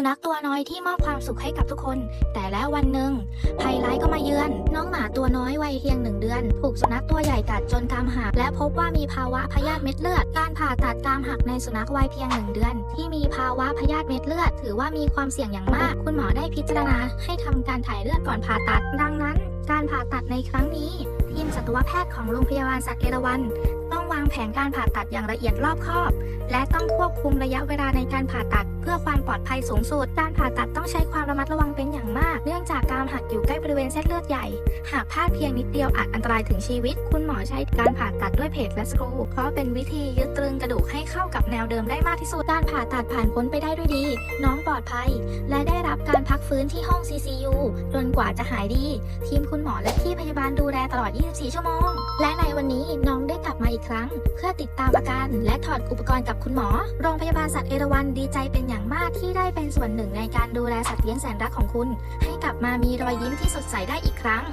สุนัขตัวน้อยที่มอบความสุขให้กับทุกคน แต่แล้ววันหนึ่งภัยร้ายก็มาเยือน น้องหมาตัวน้อยวัยเพียงหนึ่งเดือน ถูกสุนัขตัวใหญ่กัดจนกรามหัก และพบว่ามีภาวะพยาธิเม็ดเลือด การผ่าตัดกรามหักในสุนัขวัยเพียงหนึ่งเดือน ที่มีภาวะพยาธิเม็ดเลือด ถือว่ามีความเสี่ยงอย่างมาก คุณหมอได้พิจารณา ให้ทำการถ่ายเลือดก่อนผ่าตัด ดังนั้น การผ่าตัดในครั้งนี้ทีมสัตวแพทย์ของโรงพยาบาลสัตว์เอราวัณต้องวางแผนการผ่าตัดอย่างละเอียดรอบคอบ และต้องควบคุมระยะเวลาในการผ่าตัด เพื่อความปลอดภัยสูงสุด การผ่าตัดต้องใช้ความระมัดระวังเป็นอย่างมาก เนื่องจากกรามหักอยู่ใกล้บริเวณเส้นเลือดใหญ่ หากพลาดเพียงนิดเดียวอาจอันตรายถึงชีวิต คุณหมอใช้การผ่าตัดด้วยเพจและสกรูเพราะเป็นวิธียึดตรึงกระดูกให้เข้ากับแนวเดิมได้มากที่สุด การผ่าตัดผ่านพ้นไปได้ด้วยดี น้องปลอดภัย และได้รับการพักฟื้นที่ห้อง CCU จนกว่าจะหายดี ทีมคุณหมอและพี่พยาบาลดูแลตลอด 24 ชั่วโมง และในวันนี้น้อง อีกครั้ง เพื่อติดตามอาการและถอดอุปกรณ์กับคุณหมอ โรงพยาบาลสัตว์เอราวัณดีใจเป็นอย่างมากที่ได้เป็นส่วนหนึ่งในการดูแลสัตว์เลี้ยงแสนรักของคุณ ให้กลับมามีรอยยิ้มที่สดใสได้อีกครั้ง